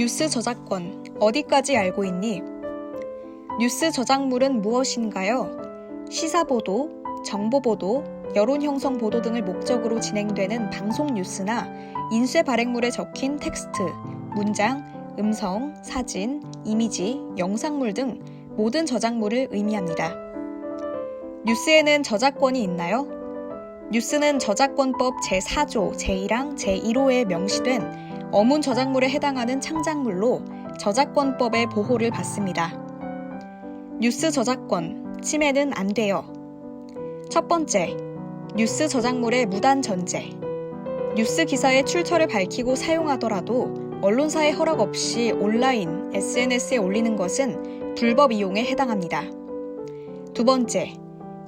뉴스 저작권 어디까지 알고 있니? 뉴스 저작물은 무엇인가요? 시사보도, 정보보도, 여론 형성 보도 등을 목적으로 진행되는 방송 뉴스나 인쇄 발행물에 적힌 텍스트, 문장, 음성, 사진, 이미지, 영상물 등 모든 저작물을 의미합니다. 뉴스에는 저작권이 있나요? 뉴스는 저작권법 제4조 제1항 제1호에 명시된 어문 저작물에 해당하는 창작물로 저작권법의 보호를 받습니다. 뉴스 저작권 침해는 안 돼요. 첫 번째, 뉴스 저작물의 무단 전제. 뉴스 기사의 출처를 밝히고 사용하더라도 언론사의 허락 없이 온라인, SNS에 올리는 것은 불법 이용에 해당합니다. 두 번째,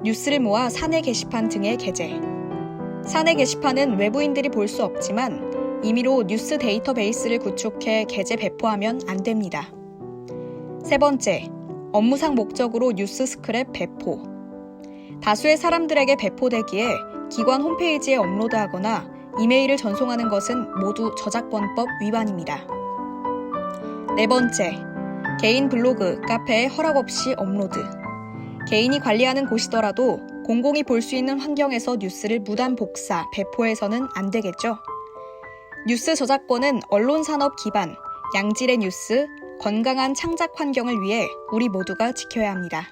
뉴스를 모아 사내 게시판 등의 게재. 사내 게시판은 외부인들이 볼 수 없지만 임의로 뉴스 데이터베이스를 구축해 게재 배포하면 안 됩니다. 세 번째, 업무상 목적으로 뉴스 스크랩 배포. 다수의 사람들에게 배포되기에 기관 홈페이지에 업로드하거나 이메일을 전송하는 것은 모두 저작권법 위반입니다. 네 번째, 개인 블로그, 카페에 허락 없이 업로드. 개인이 관리하는 곳이더라도 공공이 볼 수 있는 환경에서 뉴스를 무단 복사, 배포해서는 안 되겠죠. 뉴스 저작권은 언론 산업 기반, 양질의 뉴스, 건강한 창작 환경을 위해 우리 모두가 지켜야 합니다.